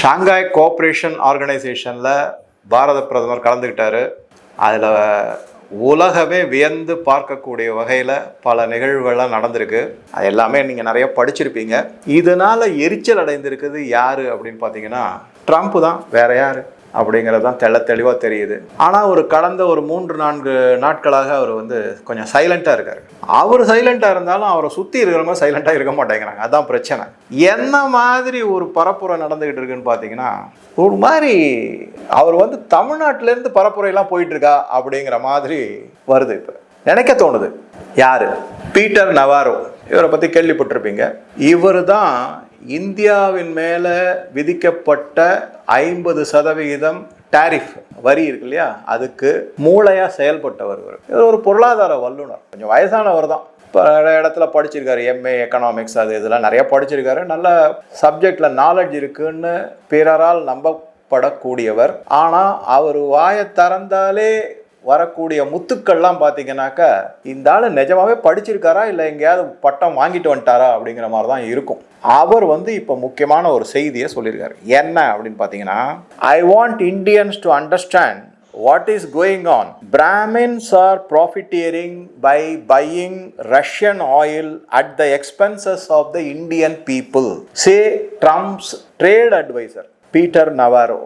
Shanghai cooperation ஆர்கனைசேஷனில் பாரத பிரதமர் கலந்துக்கிட்டாரு அதில் உலகமே வியந்து பார்க்கக்கூடிய வகையில் பல நிகழ்வுகள்லாம் நடந்திருக்கு. அது எல்லாமே நீங்கள் நிறைய படிச்சிருப்பீங்க. இதனால் எரிச்சல் அடைந்திருக்குது யார் அப்படின்னு பார்த்தீங்கன்னா ட்ரம்ப் தான். வேறு யார்? அப்படிங்கிறது தான் தெள்ள தெளிவாக தெரியுது. ஆனால் ஒரு கடந்த ஒரு மூன்று நான்கு நாட்களாக அவர் வந்து கொஞ்சம் சைலண்ட்டாக இருக்கார். அவர் சைலண்ட்டாக இருந்தாலும் அவரை சுற்றி இருக்கிறவங்க சைலண்ட்டாக இருக்க மாட்டேங்கிறாங்க. அதான் பிரச்சனை. என்ன மாதிரி ஒரு பரப்புரை நடந்துக்கிட்டு இருக்குன்னு பார்த்தீங்கன்னா ஒரு மாதிரி அவர் வந்து தமிழ்நாட்டிலேருந்து பரப்புரையெல்லாம் போயிட்டுருக்கா அப்படிங்கிற மாதிரி வருது இப்போ. நினைக்க தோணுது. யார்? Peter Navarro. இவரை பற்றி கேள்விப்பட்டிருப்பீங்க. இவர் தான் இந்தியாவின் மேலே விதிக்கப்பட்ட ஐம்பது சதவிகிதம் டாரிஃப் வரி இருக்கு இல்லையா அதுக்கு மூளையாக செயல்பட்டவர் இவர். ஒரு பொருளாதார வல்லுனர் கொஞ்சம் வயசானவர் தான். இப்போ இடத்துல படிச்சிருக்காரு. எம்ஏ எக்கனாமிக்ஸ் அது இதெல்லாம் நிறையா படிச்சிருக்காரு. நல்ல சப்ஜெக்டில் நாலெட்ஜ் இருக்குன்னு பிறரால் நம்பப்படக்கூடியவர். ஆனால் அவர் வாயை திறந்தாலே வரக்கூடிய முத்துக்கள்லாம் பார்த்தீங்கன்னாக்கா இந்த ஆள் நிஜமாவே படிச்சிருக்காரா? இல்லை எங்கேயாவது பட்டம் வாங்கிட்டு வந்துட்டாரா? அப்படிங்கிற மாதிரி தான் இருக்கும். அவர் வந்து இப்போ முக்கியமான ஒரு செய்தியை சொல்லியிருக்காரு. என்ன அப்படின்னு பார்த்தீங்கன்னா I want Indians to understand what is going on Brahmins are profiteering by buying Russian oil at the expenses of the Indian people say Trump's trade adviser Peter Navarro.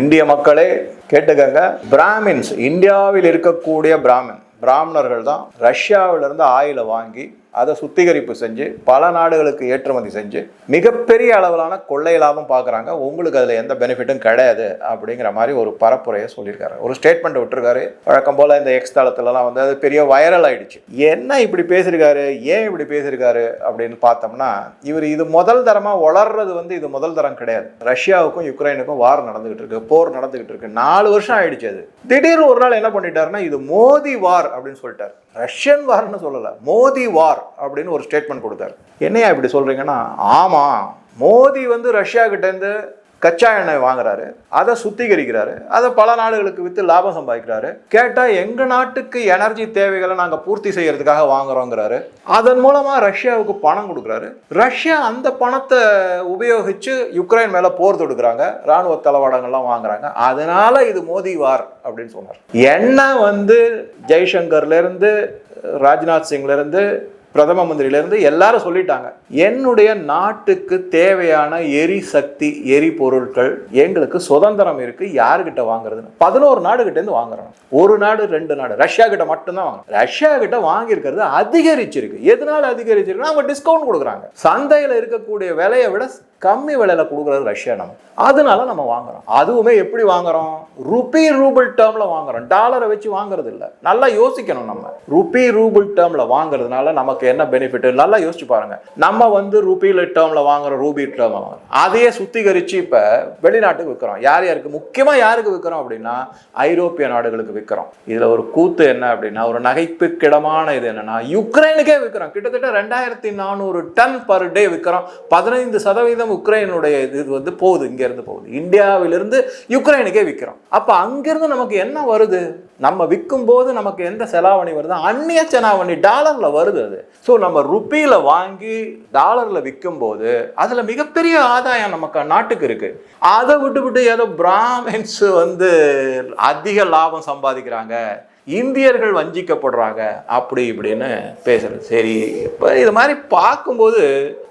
இந்திய மக்களே கேட்டுக்கங்க. பிராமின்ஸ் இந்தியாவில் இருக்கக்கூடிய பிராமின் பிராமணர்கள் தான் ரஷ்யாவிலிருந்து ஆயிலை வாங்கி அதை சுத்திகரிப்பு செஞ்சு பல நாடுகளுக்கு ஏற்றுமதி செஞ்சு மிகப்பெரிய அளவிலான கொள்ளை லாபம் பார்க்குறாங்க உங்களுக்கு அதில் எந்த பெனிஃபிட்டும் கிடையாது அப்படிங்கிற மாதிரி ஒரு பரப்புரையை சொல்லியிருக்காரு. ஒரு ஸ்டேட்மெண்ட் விட்டுருக்காரு. வழக்கம் போல் இந்த எக்ஸ் தளத்துலலாம் வந்து அது பெரிய வைரல் ஆயிடுச்சு. என்ன இப்படி பேசியிருக்காரு? ஏன் இப்படி பேசியிருக்காரு? அப்படின்னு பார்த்தோம்னா இவர் இது முதல் தரமாக வளர்றது வந்து இது முதல் தரம் கிடையாது. ரஷ்யாவுக்கும் யுக்ரைனுக்கும் வார் நடந்துகிட்டு இருக்கு போர் நடந்துகிட்டு இருக்கு. நாலு வருஷம் ஆயிடுச்சு அது. திடீர்னு ஒரு நாள் என்ன பண்ணிட்டாருன்னா இது மோதி வார் அப்படின்னு சொல்லிட்டார். ரஷ்யன் வார்னு சொல்லலை மோதி வார் அப்படின்னு ஒரு ஸ்டேட்மெண்ட் கொடுத்தாரு. என்னையா இப்படி சொல்கிறீங்கன்னா ஆமாம் மோதி வந்து ரஷ்யா கிட்டேருந்து கச்சா எண்ணெய் வாங்குறாரு அதை சுத்திகரிக்கிறாரு அதை பல நாடுகளுக்கு விற்று லாபம் சம்பாதிக்கிறாரு. கேட்டால் எங்கள் நாட்டுக்கு எனர்ஜி தேவைகளை நாங்கள் பூர்த்தி செய்யறதுக்காக வாங்குறோங்கிறாரு. அதன் மூலமாக ரஷ்யாவுக்கு பணம் கொடுக்குறாரு. ரஷ்யா அந்த பணத்தை உபயோகித்து யுக்ரைன் மேலே போர் தொடுக்கிறாங்க. ராணுவ தளவாடங்கள்லாம் வாங்குறாங்க. அதனால இது மோதி வார் அப்படின்னு சொன்னார். என்ன வந்து ஜெய்சங்கர்லேருந்து ராஜ்நாத் சிங்லேருந்து பிரதம மந்திரியிலேருந்து எல்லாரும் சொல்லிட்டாங்க என்னுடைய நாட்டுக்கு தேவையான எரிசக்தி எரிபொருட்கள் எங்களுக்கு சுதந்திரம் இருக்கு யாருக்கிட்ட வாங்குறதுன்னு? பதினோரு நாடுகிட்டேருந்து வாங்குறோம். ஒரு நாடு ரெண்டு நாடு ரஷ்யா கிட்ட மட்டும்தான் வாங்குறோம். ரஷ்யா கிட்ட வாங்கியிருக்கிறது அதிகரிச்சிருக்கு. எதனால அதிகரிச்சிருக்கு அவங்க டிஸ்கவுண்ட் கொடுக்குறாங்க. சந்தையில் இருக்கக்கூடிய விலையை விட கம்மி விலையில கொடுக்குறது ரஷ்யா நம்ம. அதனால நம்ம வாங்குறோம். அதுவுமே எப்படி வாங்குறோம்? ருபி ரூபிள் டேர்மில் வாங்குறோம். டாலரை வச்சு வாங்குறது இல்லை. நல்லா யோசிக்கணும் நம்ம. ருபி ரூபிள் டேர்மில் வாங்குறதுனால நமக்கு என்ன பெனிஃபிட் நல்லா யோசிச்சு பாருங்க. நம்ம வந்து ருபியில் டேர்மில் வாங்குறோம் ரூபி டேர்ம் வாங்குறோம். அதையே சுத்திகரித்து இப்போ வெளிநாட்டுக்கு விற்கிறோம் யார் யாருக்கு? முக்கியமாக யாருக்கு விற்கிறோம் அப்படின்னா ஐரோப்பிய நாடுகளுக்கு விற்கிறோம் இதில் ஒரு கூத்து என்ன அப்படின்னா ஒரு நகைப்புக்கிடமான இது என்னன்னா யுக்ரைனுக்கே விற்கிறோம் கிட்டத்தட்ட ரெண்டாயிரத்தி நானூறு டன் பர் டே விற்கிறோம் பதினைந்து சதவீதம் உக்ரைனுடைய இது வந்து போகுது இங்கேருந்து போகுது. இந்தியாவிலிருந்து யுக்ரைனுக்கே விற்கிறோம். அப்போ அங்கேருந்து நமக்கு என்ன வருது? நம்ம விற்கும் போது நமக்கு எந்த செலாவணி வருது? அந்நிய செலாவணி டாலரில் வருது அது. ஸோ நம்ம ருப்பியில் வாங்கி டாலரில் விற்கும் போது அதில் மிகப்பெரிய ஆதாயம் நமக்கு நாட்டுக்கு இருக்குது அதை விட்டு விட்டு ஏதோ பிராமின்ஸ் வந்து அதிக லாபம் சம்பாதிக்கிறாங்க. இந்தியர்கள் வஞ்சிக்கப்படுறாங்க அப்படி இப்படின்னு பேசுறது. சரி இப்போ இது மாதிரி பார்க்கும்போது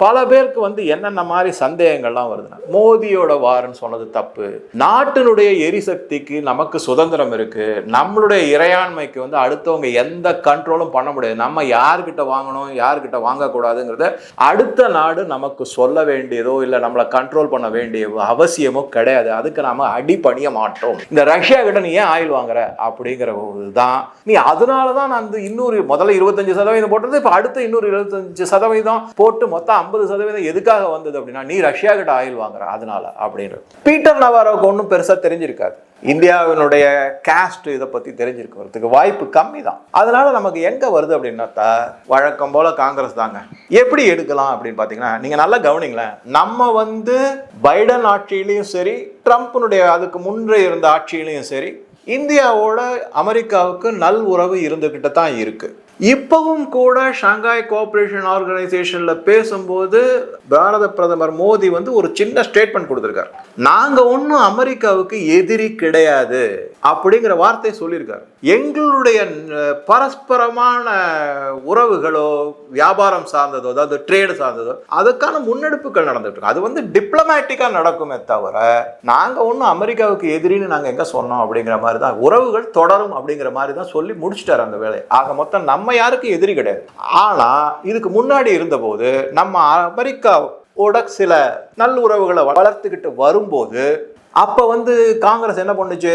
பல பேருக்கு வந்து என்னென்ன மாதிரி சந்தேகங்கள்லாம் வருதுன்னா மோதியோட வாருன்னு சொன்னது தப்பு. நாட்டினுடைய எரிசக்திக்கு நமக்கு சுதந்திரம் இருக்கு. நம்மளுடைய இறையாண்மைக்கு வந்து அடுத்தவங்க எந்த கண்ட்ரோலும் பண்ண முடியாது. நம்ம யார்கிட்ட வாங்கணும் யார்கிட்ட வாங்கக்கூடாதுங்கிறத அடுத்த நாடு நமக்கு சொல்ல வேண்டியதோ இல்லை நம்மளை கண்ட்ரோல் பண்ண வேண்டிய அவசியமோ கிடையாது. அதுக்கு நாம அடிபணிய மாட்டோம். இந்த ரஷ்யா கிட்ட நீ ஏன் ஆயில் வாங்குற? அப்படிங்கிற ஒரு தான். நீ அதனால தான் நான் அந்த இன்னொரு முதல்ல இருபத்தஞ்சு சதவீதம் போட்டது இப்போ அடுத்த இன்னொரு இருபத்தஞ்சு சதவீதம் போட்டு மொத்தம் ஐம்பது சதவீதம் எதுக்காக வந்தது அப்படின்னா நீ ரஷ்யா கிட்ட ஆயில் வாங்குற அதனால அப்படின்ற. பீட்டர் நவாரோவுக்கு ஒன்றும் பெருசாக தெரிஞ்சிருக்காது. இந்தியாவினுடைய கேஸ்ட் இதை பற்றி தெரிஞ்சிருக்கிறதுக்கு வாய்ப்பு கம்மி தான் அதனால நமக்கு எங்கே வருது அப்படின்னாத்தா வழக்கம் போல் காங்கிரஸ் தாங்க. எப்படி எடுக்கலாம் அப்படின்னு பார்த்தீங்கன்னா நீங்கள் நல்லா கவனிங்களேன். நம்ம வந்து பைடன் ஆட்சியிலையும் சரி ட்ரம்ப்னுடைய அதுக்கு முன்னே இருந்த ஆட்சியிலையும் சரி இந்தியாவோட அமெரிக்காவுக்கு நல் உறவு இருந்துக்கிட்டு தான் இருக்குது இப்பவும் கூட ஷாங்காய் கோஆபரேஷன் ஆர்கனைசேஷன்ல பேசும்போது பாரத பிரதமர் மோடி வந்து ஒரு சின்ன ஸ்டேட்மெண்ட் கொடுத்திருக்காரு. நாங்க ஒன்றும் அமெரிக்காவுக்கு எதிரி கிடையாது அப்படிங்கிற வார்த்தையை சொல்லியிருக்காரு. எங்களுடைய பரஸ்பரமான உறவுகளோ வியாபாரம் சார்ந்ததோ அதாவது ட்ரேடு சார்ந்ததோ அதுக்கான முன்னெடுப்புகள் நடந்துட்டு இருக்கு. அது வந்து டிப்ளமேட்டிக்கா நடக்குமே தவிர நாங்க ஒன்றும் அமெரிக்காவுக்கு எதிரின்னு நாங்க எங்க சொன்னோம்? அப்படிங்கிற மாதிரி தான் உறவுகள் தொடரும் அப்படிங்கிற மாதிரி தான் சொல்லி முடிச்சிட்டாரு அந்த வேலையை. ஆக மொத்தம் நம்ம யாருக்கும் எதிரி கிடையாது. ஆனால் இதுக்கு முன்னாடி இருந்தபோது நம்ம அமெரிக்காவோட சில நல்லுறவுகளை வளர்த்துக்கிட்டு வரும்போது அப்போ வந்து காங்கிரஸ் என்ன பண்ணுச்சு?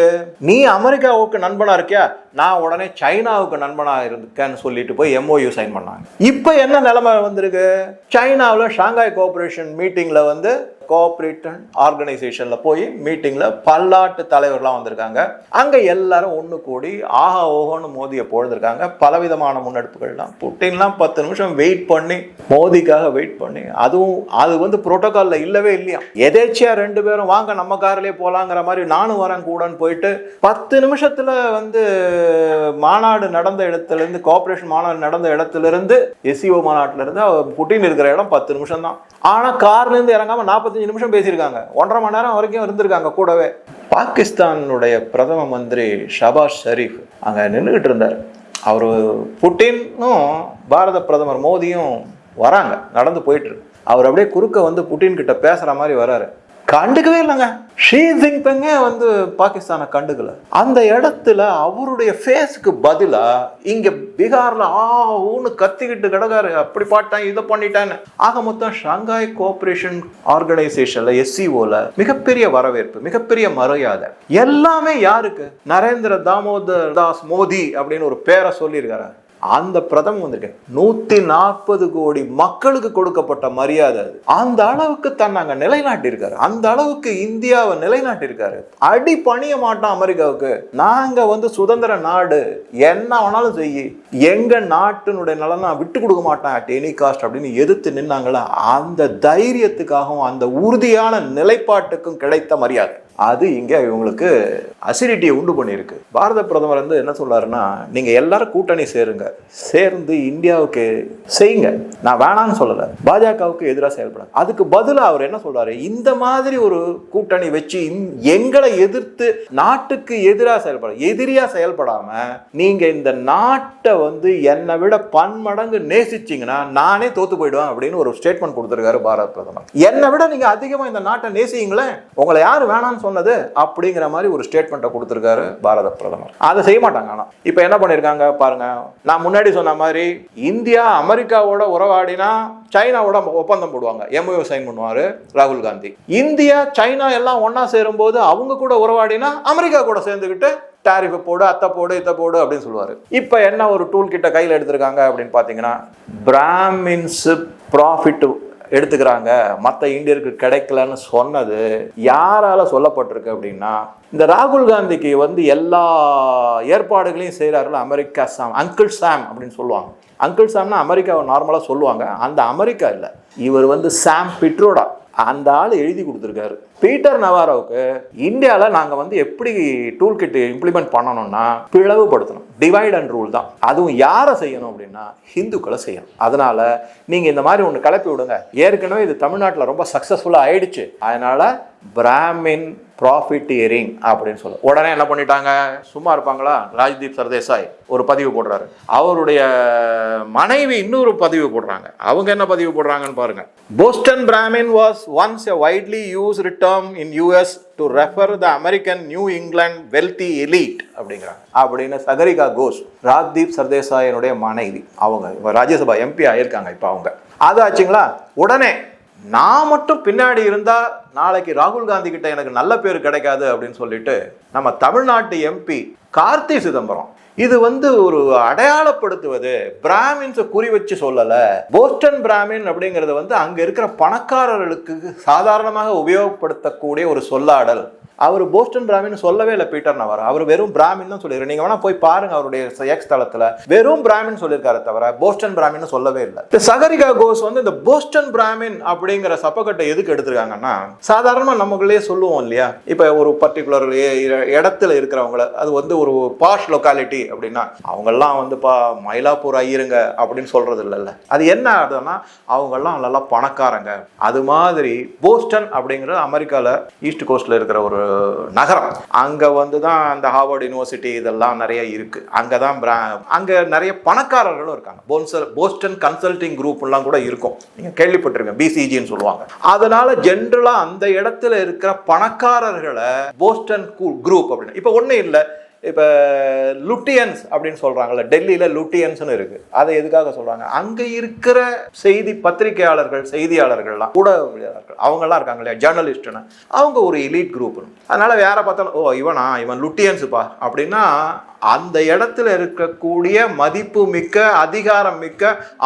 நீ அமெரிக்காவுக்கு நண்பனாக இருக்கியா? நான் உடனே சைனாவுக்கு நண்பனாக இருக்கேன்னு சொல்லிட்டு போய் எம்ஓயு சைன் பண்ணாங்க. இப்போ என்ன நிலைமை வந்திருக்கு? சைனாவில் ஷாங்காய் கோஆபரேஷன் மீட்டிங்கில் வந்து கோஆப்ரேட்டன் ஆர்கனைசேஷனில் போய் மீட்டிங்கில் பல்லாட்டு தலைவர்லாம் வந்திருக்காங்க. அங்கே எல்லாரும் ஒன்று கூடி ஆஹா ஓஹோன்னு மோதியை பொழுதுருக்காங்க பலவிதமான முன்னெடுப்புகள்லாம். புட்டின்லாம் பத்து நிமிஷம் வெயிட் பண்ணி மோதிக்காக வெயிட் பண்ணி அதுவும் அது வந்து புரோட்டோகால்ல இல்லவே இல்லையா? எதேச்சியாக ரெண்டு பேரும் வாங்க நம்ம கார்லேயே போகலாங்கிற மாதிரி நானும் வரேன் கூடன்னு போயிட்டு பத்து நிமிஷத்தில் வந்து மாநாடு நடந்த இடத்துலேருந்து கோஆப்ரேஷன் மாநாடு நடந்த இடத்துல இருந்து எஸ்சிஓ மாநாட்டிலேருந்து புட்டின் இருக்கிற இடம் பத்து நிமிஷம் தான் ஆனால் கார்லேருந்து இறங்காமல் நாற்பத்தி நாற்பத்தஞ்சு நிமிஷம் பேசியிருக்காங்க. ஒன்றரை மணி நேரம் வரைக்கும் இருந்திருக்காங்க கூடவே. பாகிஸ்தானுடைய பிரதம மந்திரி ஷபாஸ் ஷரீஃப் அங்கே நின்றுக்கிட்டு இருந்தார். அவர் புட்டினும் பாரத பிரதமர் மோடியும் வராங்க. நடந்து போயிட்டுருக்கு அவர் அப்படியே குறுக்க வந்து புட்டின் கிட்ட பேசுகிற மாதிரி வராரு. கண்டுக்கவே இல்லைங்க. ஷீ ஜின்பிங்கே வந்து பாகிஸ்தானை கண்டுக்கல. அந்த இடத்துல அவருடைய ஃபேஸுக்கு பதிலாக இங்கே பீகாரில் ஆ ஊன்னு கத்திக்கிட்டு கிடக்காரு. அப்படி பாட்டான் இதை பண்ணிட்டேன்னு. ஆக மொத்தம் ஷாங்காய் கோஆப்ரேஷன் ஆர்கனைசேஷனில் எஸ்சிஓவில் மிகப்பெரிய வரவேற்பு மிகப்பெரிய மரியாதை. எல்லாமே யாருக்கு? நரேந்திர தாமோதர் தாஸ் மோதி அப்படின்னு ஒரு பேரை சொல்லியிருக்காரு. அந்த பிரதம வந்திருக்கேன் நூத்தி நாற்பது கோடி மக்களுக்கு கொடுக்கப்பட்ட மரியாதை அது. அந்த அளவுக்கு தன் அங்க நிலைநாட்டியிருக்காரு. அந்த அளவுக்கு இந்தியாவை நிலைநாட்டியிருக்காரு. அடி பணிய மாட்டோம் அமெரிக்காவுக்கு. நாங்க வந்து சுதந்திர நாடு. என்ன வேணாலும் செய்யி எங்க நாட்டினுடைய நலனை விட்டு கொடுக்க மாட்டேன் அட் எனி காஸ்ட் அப்படின்னு எதிர்த்து நின்னாங்களா? அந்த தைரியத்துக்காகவும் அந்த உறுதியான நிலைப்பாட்டுக்கும் கிடைத்த மரியாதை. அது இங்கே இவங்களுக்கு அசிடிட்டியை உண்டு பண்ணியிருக்கு. பாரத பிரதமர் வந்து என்ன சொல்கிறாருன்னா நீங்கள் எல்லாரும் கூட்டணி சேருங்க. சேர்ந்து இந்தியாவுக்கு செய்யுங்க. நான் வேணான்னு சொல்லலை. பாஜகவுக்கு எதிராக செயல்பட அதுக்கு பதிலாக அவர் என்ன சொல்கிறாரு இந்த மாதிரி ஒரு கூட்டணி வச்சு எங்களை எதிர்த்து நாட்டுக்கு எதிராக செயல்பட எதிரியாக செயல்படாமல் நீங்கள் இந்த நாட்டை வந்து என்னை விட பன்மடங்கு நேசிச்சீங்கன்னா நானே தோத்து போயிடுவேன் அப்படின்னு ஒரு ஸ்டேட்மெண்ட் கொடுத்துருக்காரு பாரத பிரதமர். என்னை விட நீங்கள் அதிகமாக இந்த நாட்டை நேசிங்களேன். உங்களை யார் வேணாம்னு சொன்னது அப்படிங்கிற மாதிரி ஒரு ஸ்டேட்மெண்ட்டை கொடுத்துருக்காரு பாரத பிரதமர். அதை செய்ய மாட்டாங்க ஆனால் இப்போ என்ன பண்ணியிருக்காங்க பாருங்க. நான் முன்னாடி சொன்ன மாதிரி இந்தியா அமெரிக்காவோட உறவாடினா சைனாவோட ஒப்பந்தம் போடுவாங்க. எம்ஓ சைன் பண்ணுவார் ராகுல் காந்தி. இந்தியா சைனா எல்லாம் ஒன்றா சேரும்போது அவங்க கூட உறவாடினா அமெரிக்கா கூட சேர்ந்துக்கிட்டு டாரிஃப் போடு அத்தை போடு இத்தை போடு அப்படின்னு சொல்லுவார். இப்போ என்ன ஒரு டூல் கிட்ட கையில் எடுத்திருக்காங்க அப்படின்னு பார்த்தீங்கன்னா பிராமின்ஸு ப்ராஃபிட் எடுத்துக்கிறாங்க. மற்ற இந்தியருக்கு கிடைக்கலன்னு சொன்னது யாரால சொல்லப்பட்டிருக்கு அப்படின்னா இந்த ராகுல் காந்திக்கு வந்து எல்லா ஏற்பாடுகளையும் செய்கிறார்கள் அமெரிக்கா சாம் அங்கிள் சாம் அப்படின்னு சொல்லுவாங்க. அங்கிள் சாம்னா அமெரிக்காவை நார்மலாக சொல்லுவாங்க. அந்த அமெரிக்கா இல்லை. இவர் வந்து சாம் பிட்ரோடா. அந்த ஆள் எழுதி கொடுத்துருக்காரு. பீட்டர் நவாரோவுக்கு இந்தியாவில் நாங்கள் வந்து எப்படி டூல் கிட் இம்ப்ளிமெண்ட் பண்ணணும்னா பிளவுபடுத்தணும். டிவைட் அண்ட் ரூல் தான். அதுவும் யாரை செய்யணும் அப்படின்னா ஹிந்துக்களை செய்யணும். அதனால நீங்கள் இந்த மாதிரி ஒன்று கிளப்பி விடுங்க. ஏற்கனவே இது தமிழ்நாட்டில் ரொம்ப சக்ஸஸ்ஃபுல்லாக ஆயிடுச்சு. அதனால பிராமின் ப்ராஃபிட்டியரிங் அப்படின்னு சொல்ல. உடனே என்ன பண்ணிட்டாங்க? சும்மா இருப்பாங்களா? ராஜ்தீப் சர்தேசாய் ஒரு பதிவு போடுறாரு. அவருடைய மனைவி இன்னொரு பதிவு போடுறாங்க. அவங்க என்ன பதிவு போடுறாங்கன்னு பாருங்க. Boston Brahmin was once a widely written term in US to refer the American New England wealthy elite அப்படிங்கிறாங்க. அப்படின்னு சகரிகா கோஷ் ராஜ்தீப் சர்தேசாயனுடைய மனைவி அவங்க இவங்க ராஜ்யசபா எம்பி ஆயிருக்காங்க இப்போ அவங்க. அது ஆச்சுங்களா? உடனே நான் மட்டும் பின்னாடி இருந்தால் நாளைக்கு ராகுல் காந்தி கிட்ட எனக்கு நல்ல பேர் கிடைக்காது அப்படின்னு சொல்லிட்டு நம்ம தமிழ்நாட்டு எம்பி கார்த்தி சிதம்பரம் இது வந்து ஒரு அடையாளப்படுத்துவது. பிராமின்ஸை குறி வச்சு சொல்லலை. போஸ்டன் பிராமின் அப்படிங்கிறது வந்து அங்கே இருக்கிற பணக்காரர்களுக்கு சாதாரணமாக உபயோகப்படுத்தக்கூடிய ஒரு சொல்லாடல். அவர் போஸ்டன் பிராமின் சொல்லவே இல்லை பீட்டர் நவாரோ அவர் வெறும் பிராமின் தான் சொல்லியிருக்காரு. நீங்க வேணா போய் பாருங்க அவருடைய எக்ஸ் தளத்துல. வெறும் பிராமின் சொல்லியிருக்காரு தவிர போஸ்டன் பிராமின் சொல்லவே இல்லை. இந்த சகரிகா கோஸ் வந்து இந்த போஸ்டன் பிராமின் அப்படிங்கிற சப்பக்கட்டை எதுக்கு எடுத்திருக்காங்கன்னா சாதாரணமா நமக்குள்ளேயே சொல்லுவோம் இல்லையா? இப்ப ஒரு பர்டிகுலர் இடத்துல இருக்கிறவங்கள அது வந்து ஒரு பாஷ் லொக்காலிட்டி அப்படின்னா அவங்கெல்லாம் வந்து பா மயிலாப்பூர் ஐயருங்க அப்படின்னு சொல்றது இல்லைல்ல. அது என்ன ஆகுதுன்னா அவங்கெல்லாம் நல்லா பணக்காரங்க. அது மாதிரி போஸ்டன் அப்படிங்கிறது அமெரிக்கால ஈஸ்ட் கோஸ்ட்ல இருக்கிற ஒரு நகரம். அங்கே வந்து தான் அந்த ஹார்வர்ட் யூனிவர்சிட்டி இதெல்லாம் நிறைய இருக்குது அங்கே தான் பிரா அங்கே நிறைய பணக்காரர்களும் இருக்காங்க. போன்சல் போஸ்டன் கன்சல்டிங் குரூப்லாம் கூட இருக்கும். நீங்கள் கேள்விப்பட்டிருக்கீங்க பிசிஜின்னு சொல்லுவாங்க. அதனால் ஜென்ரலாக அந்த இடத்துல இருக்கிற பணக்காரர்களை போஸ்டன் குரூப் அப்படின்னு இப்போ ஒன்றும் இல்லை. இப்போ லுட்டியன்ஸ் அப்படின்னு சொல்கிறாங்கல்ல டெல்லியில் லுட்டியன்ஸ்னு இருக்குது அதை எதுக்காக சொல்கிறாங்க அங்கே இருக்கிற செய்தி பத்திரிகையாளர்கள் செய்தியாளர்கள்லாம் ஊடகவியலாளர்கள் அவங்கெல்லாம் இருக்காங்க இல்லையா ஜேர்னலிஸ்ட்னு அவங்க ஒரு எலீட் குரூப்னு அதனால் வேற பார்த்தாலும் ஓ இவனா? இவன் லுட்டியன்ஸுப்பா? அப்படின்னா அந்த இடத்துல இருக்கக்கூடிய மதிப்பு மிக்க அதிகாரம் மிக்க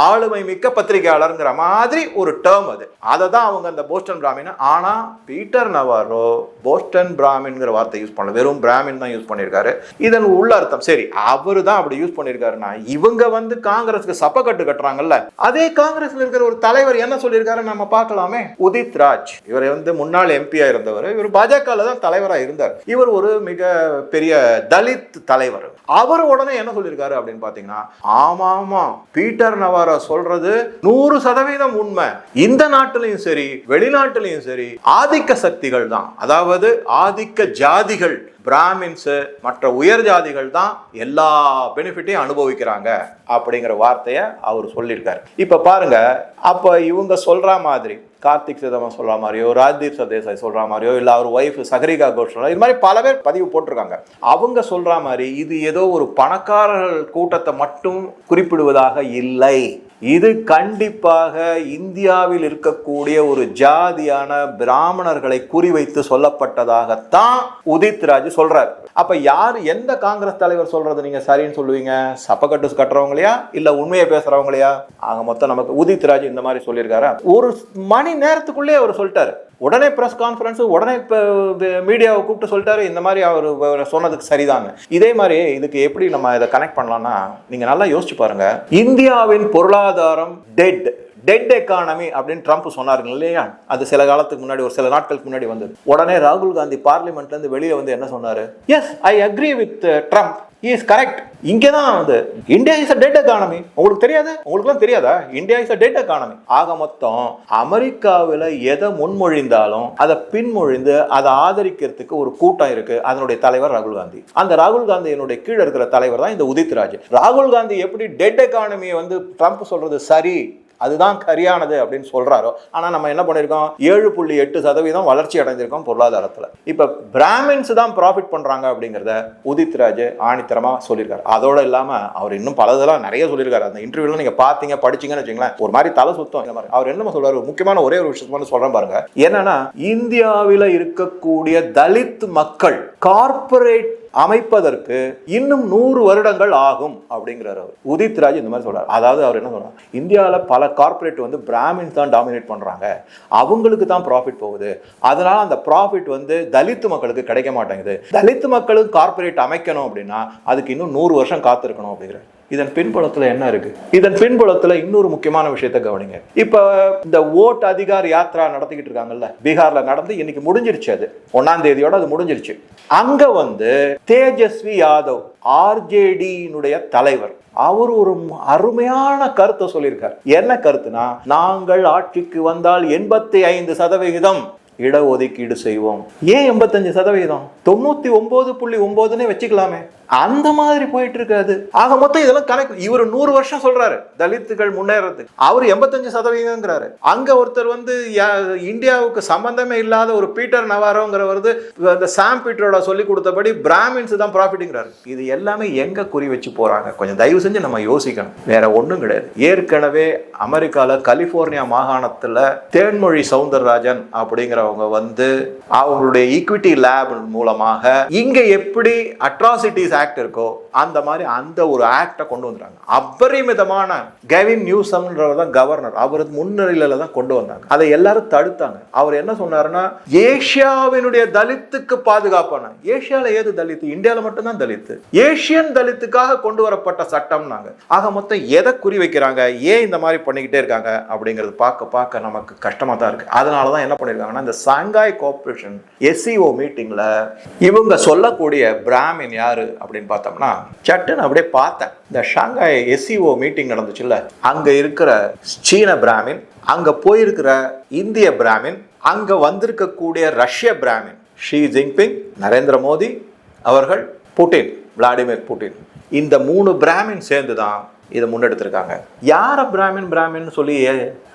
ஆளுமை மிக்க பத்திரிகையாளருங்கிற மாதிரி ஒரு டேர்ம் அது. அதை தான் அவங்க அந்த போஸ்டன் பிராமின் ஆனால் பீட்டர் நவாரோ போஸ்டன் பிராமின்ங்கிற வார்த்தை யூஸ் பண்ணல. வெறும் பிராமின் தான் யூஸ் பண்ணியிருக்காரு. இதன் உள்ள அர்த்தம். சரி அவர் தான் அப்படி யூஸ் பண்ணியிருக்காருன்னா இவங்க வந்து காங்கிரஸுக்கு சப்பக்கட்டு கட்டுறாங்கல்ல அதே காங்கிரஸ்ல இருக்கிற ஒரு தலைவர் என்ன சொல்லியிருக்காரு நம்ம பார்க்கலாமே? உதித் ராஜ். இவர் வந்து முன்னாள் எம்பியா இருந்தவர். இவர் பாஜக தான் தலைவராக இருந்தார். இவர் ஒரு மிக பெரிய தலித் தலைவர். அவர் உடனே என்ன சொல்லியிருக்காரு அப்படின்னு பார்த்தீங்கன்னா ஆமா ஆமா பீட்டர் நவாரா சொல்றது நூறு சதவீதம் உண்மை. இந்த நாட்டிலையும் சரி வெளிநாட்டிலையும் சரி ஆதிக்க சக்திகள் தான். அதாவது ஆதிக்க ஜாதிகள். பிராமின்ஸு மற்ற உயர் ஜாதிகள் தான் எல்லா பெனிஃபிட்டையும் அனுபவிக்கிறாங்க அப்படிங்கிற வார்த்தையை அவர் சொல்லியிருக்காரு. இப்போ பாருங்க அப்போ இவங்க சொல்கிற மாதிரி கார்த்திக் சிதம்பரம் சொல்கிற மாதிரியோ ராஜ்தீப் சர்தேசாய் சொல்கிற மாதிரியோ இல்லை அவர் ஒய்ஃப் சகரிகா கோஷ் இது மாதிரி பல பேர் பதிவு போட்டிருக்காங்க. அவங்க சொல்கிற மாதிரி இது ஏதோ ஒரு பணக்காரர்கள் கூட்டத்தை மட்டும் குறிப்பிடுவதாக இல்லை. இது கண்டிப்பாக இந்தியாவில் இருக்கக்கூடிய ஒரு ஜாதியான பிராமணர்களை குறிவைத்து சொல்லப்பட்டதாகத்தான் உதித் ராஜ் சொல்றார். அப்ப யார் எந்த காங்கிரஸ் தலைவர் சொல்றது நீங்க சரின்னு சொல்லுவீங்க? சப்பக்கட்டு கட்டுறவங்களையா? இல்ல உண்மையை பேசுறவங்களையா? ஆக மொத்தம் நமக்கு உதித் ராஜ் இந்த மாதிரி சொல்லியிருக்காரு? ஒரு மணி நேரத்துக்குள்ளே அவர் சொல்லிட்டாரு. உடனே ப்ரெஸ் கான்ஃபரன்ஸு உடனே இப்போ மீடியாவை கூப்பிட்டு சொல்லிட்டாரு. இந்த மாதிரி அவர் சொன்னதுக்கு சரிதாங்க இதே மாதிரி இதுக்கு எப்படி நம்ம இதை கனெக்ட் பண்ணலாம்னா நீங்கள் நல்லா யோசிச்சு பாருங்க. இந்தியாவின் பொருளாதாரம் டெட் டெட் எக்கானமி அப்படின்னு ட்ரம்ப் சொன்னாருங்க இல்லையா? அது சில காலத்துக்கு முன்னாடி ஒரு சில நாட்களுக்கு முன்னாடி வந்தது. உடனே ராகுல் காந்தி பார்லிமெண்ட்லேருந்து வெளியே வந்து என்ன சொன்னார்? Yes I agree with Trump is correct இங்கே தான் வந்து India is a dead economy உங்களுக்கு தெரியாது? உங்களுக்குலாம் தெரியாதா? India is a dead economy ஆக மொத்தம் அமெரிக்காவில் எதை முன்மொழிந்தாலும் அதை பின்மொழிந்து அதை ஆதரிக்கிறதுக்கு ஒரு கூட்டம் இருக்கு. அதனுடைய தலைவர் ராகுல் காந்தி. அந்த ராகுல் காந்தியினுடைய கீழே இருக்கிற தலைவர் தான் இந்த உதித்ராஜ் ராகுல் காந்தி எப்படி டெட் எக்கானமியை வந்து ட்ரம்ப் சொல்றது சரி அதுதான் சரியானது அப்படின்னு சொல்கிறாரோ ஆனால் நம்ம என்ன பண்ணியிருக்கோம் ஏழு புள்ளி எட்டு சதவீதம் வளர்ச்சி அடைஞ்சிருக்கோம் பொருளாதாரத்தில். இப்போ பிராமின்ஸ் தான் ப்ராஃபிட் பண்ணுறாங்க அப்படிங்கிறத உதித் ராஜ் ஆணித்தரமாக சொல்லியிருக்காரு அதோடு இல்லாமல் அவர் இன்னும் பலதெல்லாம் நிறைய சொல்லியிருக்காரு அந்த இன்டர்வியூல நீங்கள் பார்த்தீங்க படிச்சீங்கன்னு வச்சுங்களேன் ஒரு மாதிரி தலை சுத்தம் இந்த மாதிரி. அவர் என்ன சொல்கிறார் முக்கியமான ஒரே ஒரு விஷயத்த சொல்கிறேன் பாருங்க. என்னன்னா இந்தியாவில் இருக்கக்கூடிய தலித் மக்கள் கார்ப்பரேட் அமைப்பதற்கு இன்னும் நூறு வருடங்கள் ஆகும் அப்படிங்கிறார் அவர். உதித் ராஜ் இந்த மாதிரி சொல்றாரு. அதாவது அவர் என்ன சொல்றாரு? இந்தியாவில் பல கார்ப்பரேட் வந்து பிராமின்ஸ் தான் டாமினேட் பண்றாங்க. அவங்களுக்கு தான் ப்ராஃபிட் போகுது. அதனால அந்த ப்ராஃபிட் வந்து தலித்து மக்களுக்கு கிடைக்க மாட்டேங்குது. தலித்து மக்களுக்கு கார்ப்பரேட் அமைக்கணும் அப்படின்னா அதுக்கு இன்னும் நூறு வருஷம் காத்திருக்கணும் அப்படிங்கிறார். இதன் பின்புலத்துல என்ன இருக்கு? இதன் பின்புலத்துல இன்னொரு முக்கியமான விஷயத்த கவனிங்க. இப்ப இந்த ஓட் அதிகார் யாத்ரா நடத்திக்கிட்டு இருக்காங்கல்ல பீகார்ல நடந்து இன்னைக்கு முடிஞ்சிருச்சு அது. ஒன்னாம் தேதியோட அது முடிஞ்சிருச்சு. அங்க வந்து தேஜஸ்வி யாதவ் ஆர்ஜேடியினுடைய தலைவர். அவர் ஒரு அருமையான கருத்தை சொல்லியிருக்கார். என்ன கருத்துனா நாங்கள் ஆட்சிக்கு வந்தால் எண்பத்தி ஐந்து சதவிகிதம் இடஒதுக்கீடு செய்வோம். ஏன் எண்பத்தஞ்சு சதவீதம் தொண்ணூத்தி ஒன்பது புள்ளி ஒன்பதுன்னு வச்சுக்கலாமே. அந்த மாதிரி போயிட்டு இருக்காது ஆக மொத்தம் இதெல்லாம் கணக்கு. இவர் நூறு வருஷம் சொல்றாரு. தலித்துகள் முன்னேறதுக்கு. அவர் எண்பத்தஞ்சு சதவீதம்ங்கிறாரு. அங்க ஒருத்தர் வந்து யா- இந்தியாவுக்கு சம்பந்தமே இல்லாத ஒரு பீட்டர் நவாரோங்கிறவர் அந்த சாம் பீட்டரோட சொல்லி கொடுத்தபடி பிராமின்ஸ் தான் ப்ராஃபிட்டுங்கிறாரு. இது எல்லாமே எங்க குறி வச்சு போறாங்க? கொஞ்சம் தயவு செஞ்சு நம்ம யோசிக்கணும். வேற ஒன்றும் கிடையாது. ஏற்கனவே அமெரிக்காவில் கலிபோர்னியா மாகாணத்தில் தேன்மொழி சவுந்தரராஜன் அப்படிங்கிறவங்க வந்து அவங்களுடைய ஈக்விட்டி லேப் மூலமாக இங்க எப்படி அட்ராசிட்டிஸ் ஆக்ட் இருக்கோ அந்த மாதிரி அந்த ஒரு ஆக்டை கொண்டு வந்துட்டாங்க. அபரிமிதமான கெவின் நியூசம்ன்றவர் தான் கவர்னர் அவர் முன்னிலையில தான் கொண்டு வந்தாங்க. அதை எல்லாரும் தடுத்தாங்க. அவர் என்ன சொன்னாருன்னா ஏஷியாவினுடைய தலித்துக்கு பாதுகாப்பான ஏஷியாவில் ஏது தலித்து? இந்தியாவில் மட்டும்தான் தலித்து. ஏஷியன் தலித்துக்காக கொண்டு வரப்பட்ட சட்டம்னாங்க. ஆக மொத்தம் எதை குறி வைக்கிறாங்க? ஏன் இந்த மாதிரி பண்ணிக்கிட்டே இருக்காங்க? அப்படிங்கிறது பார்க்க பார்க்க நமக்கு கஷ்டமாக தான் இருக்கு. அதனால தான் என்ன பண்ணியிருக்காங்கன்னா இந்த சாங்காய் கோஆப்ரேஷன் எஸ்சிஓ மீட்டிங்கில் இவங்க சொல்லக்கூடிய பிராமின் யாரு அப்படின்னு பார்த்தோம்னா சட்டுன்னு அப்படியே பார்த்தேன். இந்த ஷாங்காய் எஸ்சிஓ மீட்டிங் நடந்துச்சுல்ல அங்கே இருக்கிற சீன பிராமின் அங்கே போயிருக்கிற இந்திய பிராமின் அங்கே வந்திருக்கக்கூடிய ரஷ்ய பிராமின் ஷி ஜின்பிங் நரேந்திர மோடி அவர்கள் புட்டின் விளாடிமிர் புட்டின். இந்த மூணு பிராமின் சேர்ந்து தான் இதை முன்னெடுத்திருக்காங்க. யார பிராமின் பிராமின் சொல்லி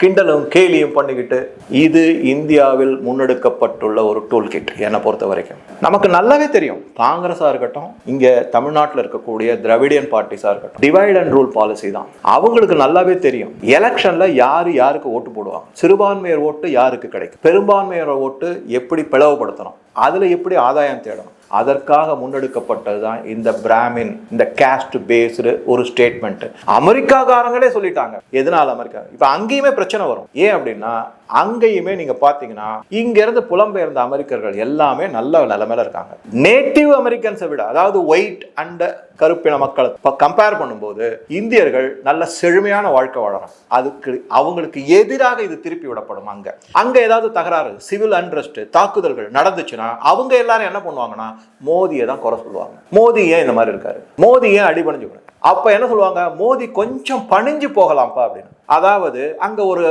கிண்டலும் கேலியும் பண்ணிக்கிட்டு இது இந்தியாவில் முன்னெடுக்கப்பட்டுள்ள ஒரு டூல் கிட் என்னை பொறுத்த வரைக்கும். நமக்கு நல்லாவே தெரியும். காங்கிரஸாக இருக்கட்டும் இங்கே தமிழ்நாட்டில் இருக்கக்கூடிய திராவிடியன் பார்ட்டிஸாக இருக்கட்டும் டிவைட் அண்ட் ரூல் பாலிசி தான். அவங்களுக்கு நல்லாவே தெரியும். எலெக்ஷனில் யார் யாருக்கு ஓட்டு போடுவாங்க? சிறுபான்மையர் ஓட்டு யாருக்கு கிடைக்கும்? பெரும்பான்மையர் ஓட்டு எப்படி பிளவுபடுத்தணும்? அதில் எப்படி ஆதாயம் தேடணும்? அதற்காக முன்னெடுக்கப்பட்டது தான் இந்த பிராமின் இந்த கேஸ்ட் பேஸ்டு ஒரு ஸ்டேட்மெண்ட் அமெரிக்காக்காரங்களே சொல்லிட்டாங்க. எதனால அமெரிக்கா? இப்போ அங்கேயுமே பிரச்சனை வரும். ஏன் அப்படின்னா அங்கேயுமே நீங்க பாத்தீங்கன்னா இங்க இருந்து புலம்பெயர்ந்த அமெரிக்கர்கள் எல்லாமே நல்ல நிலைமையில இருக்காங்க. நேட்டிவ் அமெரிக்கன்ஸை விட அதாவது ஒயிட் அண்ட் கருப்பின மக்களை கம்பேர் பண்ணும்போது இந்தியர்கள் நல்ல செழுமையான வாழ்க்கை வாழறாங்க. அதுக்கு அவங்களுக்கு எதிராக இது திருப்பி விடப்படும் அங்க. அங்க ஏதாவது தகராறு சிவில் அன்ரெஸ்ட் தாக்குதல்கள் நடந்துச்சுன்னா அவங்க எல்லாரும் என்ன பண்ணுவாங்கன்னா மோதியை தான் குறை சொல்லுவாங்க. மோதி ஏன் இந்த மாதிரி இருக்காரு? மோதி ஏன் அடிபணிஞ்சு அப்ப என்ன சொல்லுவாங்க? மோதி கொஞ்சம் பணிஞ்சு போகலாம்ப்பா அப்படின்னு. அதாவது அங்கே ஒரு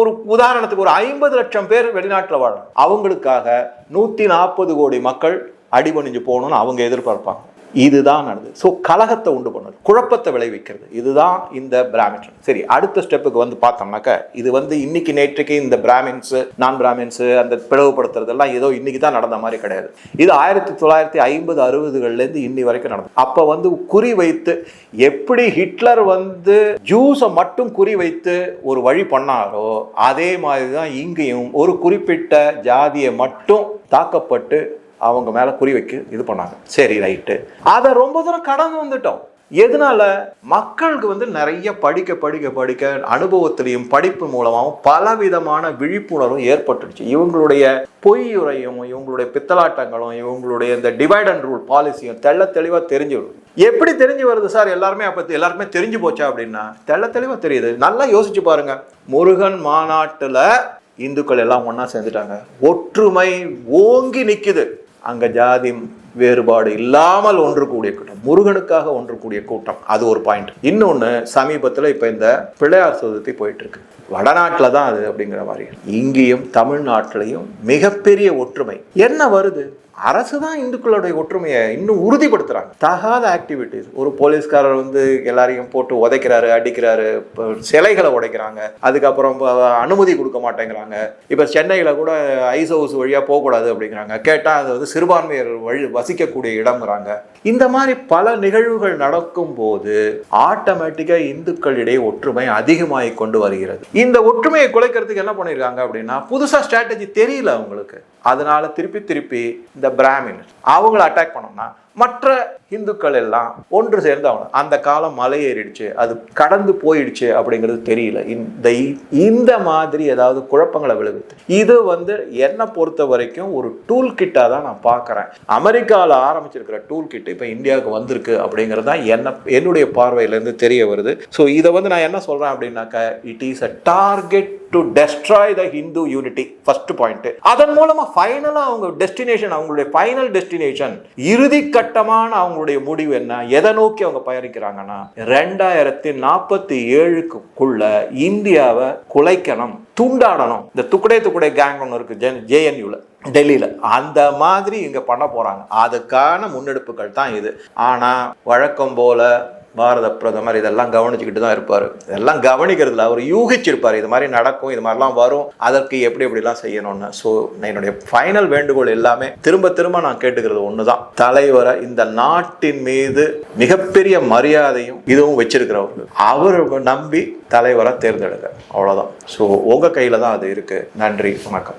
ஒரு உதாரணத்துக்கு ஒரு ஐம்பது லட்சம் பேர் வெளிநாட்டில் வாழணும். அவங்களுக்காக நூற்றி நாற்பது கோடி மக்கள் அடிபணிஞ்சு போகணும்னு அவங்க எதிர்பார்ப்பாங்க. இதுதான் நடந்தது. ஸோ கலகத்தை உண்டு பண்ணுது. குழப்பத்தை விளைவிக்கிறது. இதுதான் இந்த பிராமின் சரி அடுத்த ஸ்டெப்புக்கு வந்து பார்த்தோம்னாக்க இது வந்து இன்னைக்கு நேற்றுக்கு இந்த பிராமின்ஸு நான் பிராமின்ஸு அந்த பிளவுபடுத்துறதெல்லாம் ஏதோ இன்னைக்கு தான் நடந்த மாதிரி கிடையாது. இது ஆயிரத்தி தொள்ளாயிரத்தி ஐம்பது அறுபதுகள்லேருந்து இன்னி வரைக்கும் நடந்தது. அப்போ வந்து குறி வைத்து எப்படி ஹிட்லர் வந்து ஜூஸை மட்டும் குறி வைத்து ஒரு வழி பண்ணாரோ அதே மாதிரி தான் இங்கேயும் ஒரு குறிப்பிட்ட ஜாதியை மட்டும் தாக்கப்பட்டு அவங்க மேலே குறி வைக்க இது பண்ணாங்க. சரி ரைட்டு. அதை ரொம்ப தூரம் கடந்து வந்துட்டோம். எதனால? மக்களுக்கு வந்து நிறைய படிக்க படிக்க படிக்க அனுபவத்திலையும் படிப்பு மூலமாகவும் பலவிதமான விழிப்புணர்வும் ஏற்பட்டுடுச்சு. இவங்களுடைய பொய்யுரையும் இவங்களுடைய பித்தலாட்டங்களும் இவங்களுடைய இந்த டிவைட் அண்ட் ரூல் பாலிசியும் தெள்ள தெளிவாக தெரிஞ்சு எப்படி தெரிஞ்சு வருது சார்? எல்லாருமே அப்போ எல்லாருமே தெரிஞ்சு போச்சா அப்படின்னா தெள்ள தெளிவாக தெரியுது. நல்லா யோசிச்சு பாருங்க. முருகன் மாநாட்டில் இந்துக்கள் எல்லாம் ஒன்றா சேர்ந்துட்டாங்க. ஒற்றுமை ஓங்கி நிற்குது அங்கே ஜாதி வேறுபாடு இல்லாமல் ஒன்று கூடிய கூட்டம். முருகனுக்காக ஒன்று கூடிய கூட்டம். அது ஒரு பாயிண்ட் இன்னொன்று சமீபத்தில் இப்போ இந்த பிள்ளையார் சதுர்த்தி போயிட்டு இருக்கு வடநாட்டில் தான் அது அப்படிங்கிற மாதிரி. இங்கேயும் தமிழ்நாட்டிலையும் மிகப்பெரிய ஒற்றுமை. என்ன வருது? அரசு தான் இந்துக்களுடைய ஒற்றுமையை இன்னும் உறுதிப்படுத்துகிறாங்க தகாத ஆக்டிவிட்டிஸ் ஒரு போலீஸ்காரர் வந்து எல்லாரையும் போட்டு உதைக்கிறாரு அடிக்கிறாரு இப்போ சிலைகளை உடைக்கிறாங்க. அதுக்கப்புறம் அனுமதி கொடுக்க மாட்டேங்கிறாங்க. இப்போ சென்னையில் கூட ஐஸ் ஹவுஸ் வழியாக போகக்கூடாது அப்படிங்கிறாங்க. கேட்டால் அது வந்து சிறுபான்மையர் வழி வசிக்கக்கூடிய இடம்ங்கிறாங்க. இந்த மாதிரி பல நிகழ்வுகள் நடக்கும்போது ஆட்டோமேட்டிக்காக இந்துக்களிடையே ஒற்றுமை அதிகமாகி கொண்டு வருகிறது. இந்த ஒற்றுமையை குலைக்கிறதுக்கு என்ன பண்ணியிருக்காங்க அப்படின்னா புதுசாக ஸ்ட்ராட்டஜி தெரியல அவங்களுக்கு. அதனால திருப்பி திருப்பி இந்த பிராமின் அவங்கள அட்டாக் பண்ணோம்னா மற்ற இந்துக்கள் எல்லாம் ஒன்று சேர்ந்து அவனை அந்த காலம் மலை ஏறிடுச்சு அது கடந்து போயிடுச்சு அப்படிங்கிறது தெரியல. இந்த இந்த மாதிரி ஏதாவது குழப்பங்களை விளைவித்து. இது வந்து என்னை பொறுத்த வரைக்கும் ஒரு டூல் கிட்டாக தான் நான் பார்க்குறேன். அமெரிக்காவில் ஆரம்பிச்சிருக்கிற டூல் கிட் இப்போ இந்தியாவுக்கு வந்திருக்கு அப்படிங்கிறது தான் என்ன என்னுடைய பார்வையிலேருந்து தெரிய வருது. ஸோ இதை வந்து நான் என்ன சொல்கிறேன் அப்படின்னாக்க it is a target to destroy the Hindu unity first point அதன் மூலமாக ஃபைனலாக அவங்க டெஸ்டினேஷன் அவங்களுடைய ஃபைனல் டெஸ்டினேஷன் இறுதி கட்டமான அவங்களுடைய முடிவு என்ன? எதை நோக்கி அவங்க பயணிக்கிறாங்கன்னா ரெண்டாயிரத்தி நாற்பத்தி ஏழுக்குள்ள இந்தியாவை குலைக்கணும் துண்டாடணும். இந்த துக்குடே துக்குடே கேங் ஒன்று இருக்கு ஜென் ஜேஎன்யூல டெல்லியில். அந்த மாதிரி இங்கே பண்ண போகிறாங்க அதுக்கான முன்னெடுப்புகள் தான் இது. ஆனால் வழக்கம் போல பாரத பிரதமர் இதெல்லாம் கவனிச்சுக்கிட்டு தான் இருப்பார். இதெல்லாம் கவனிக்கிறதுல அவர் யூகிச்சிருப்பார் இது மாதிரி நடக்கும் இது மாதிரிலாம் வரும் அதற்கு எப்படி எப்படிலாம் செய்யணும்னு. ஸோ என்னுடைய ஃபைனல் வேண்டுகோள் எல்லாமே திரும்ப திரும்ப நான் கேட்டுக்கிறது ஒன்று தான் தலைவரை இந்த நாட்டின் மீது மிகப்பெரிய மரியாதையும் இதுவும் வச்சிருக்கிறவர்கள் அவர் நம்பி தலைவரை தேர்ந்தெடுங்க. அவ்வளோதான் ஸோ உங்கள் கையில் தான் அது இருக்குது நன்றி வணக்கம்.